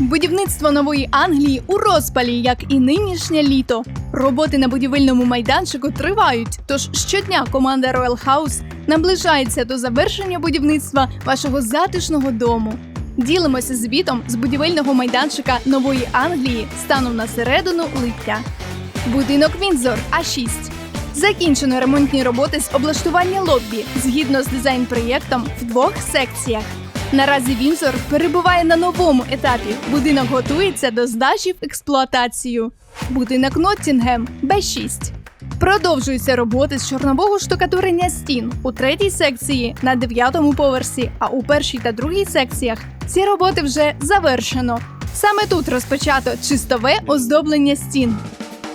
Будівництво нової Англії у розпалі, як і нинішнє літо. Роботи на будівельному майданчику тривають. Тож щодня команда Royal House наближається до завершення будівництва вашого затишного дому. Ділимося звітом з будівельного майданчика нової Англії станом на середину липня. Будинок Вінзор А6. Закінчено ремонтні роботи з облаштування лоббі згідно з дизайн-проєктом в двох секціях. Наразі Вінзор перебуває на новому етапі. Будинок готується до здачі в експлуатацію. Будинок Ноттінгем Б6. Продовжуються роботи з чорнового штукатурення стін у третій секції на дев'ятому поверсі, а у першій та другій секціях ці роботи вже завершено. Саме тут розпочато чистове оздоблення стін.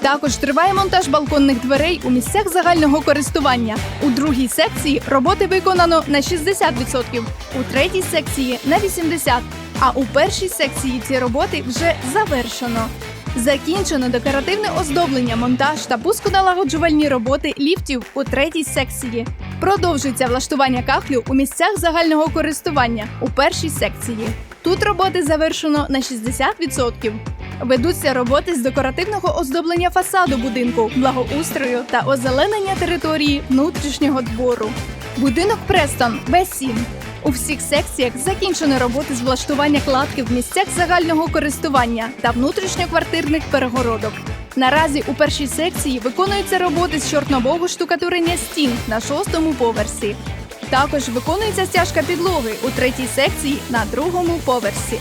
Також триває монтаж балконних дверей у місцях загального користування. У другій секції роботи виконано на 60%, у третій секції на 80%, а у першій секції ці роботи вже завершено. Закінчено декоративне оздоблення, монтаж та пусконалагоджувальні роботи ліфтів у третій секції. Продовжується влаштування кахлю у місцях загального користування у першій секції. Тут роботи завершено на 60%. Ведуться роботи з декоративного оздоблення фасаду будинку, благоустрою та озеленення території внутрішнього двору. Будинок Престон Б7. У всіх секціях закінчено роботи з влаштування кладки в місцях загального користування та внутрішньоквартирних перегородок. Наразі у першій секції виконуються роботи з чорнового штукатурення стін на шостому поверсі. Також виконується стяжка підлоги у третій секції на другому поверсі.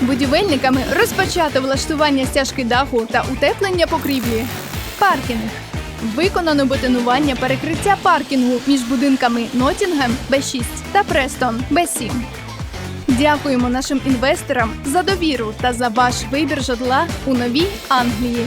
Будівельниками розпочато влаштування стяжки даху та утеплення покрівлі. Паркінг. Виконано бетонування перекриття паркінгу між будинками Нотінгем Б6 та Престон Б7. Дякуємо нашим інвесторам за довіру та за ваш вибір житла у новій Англії.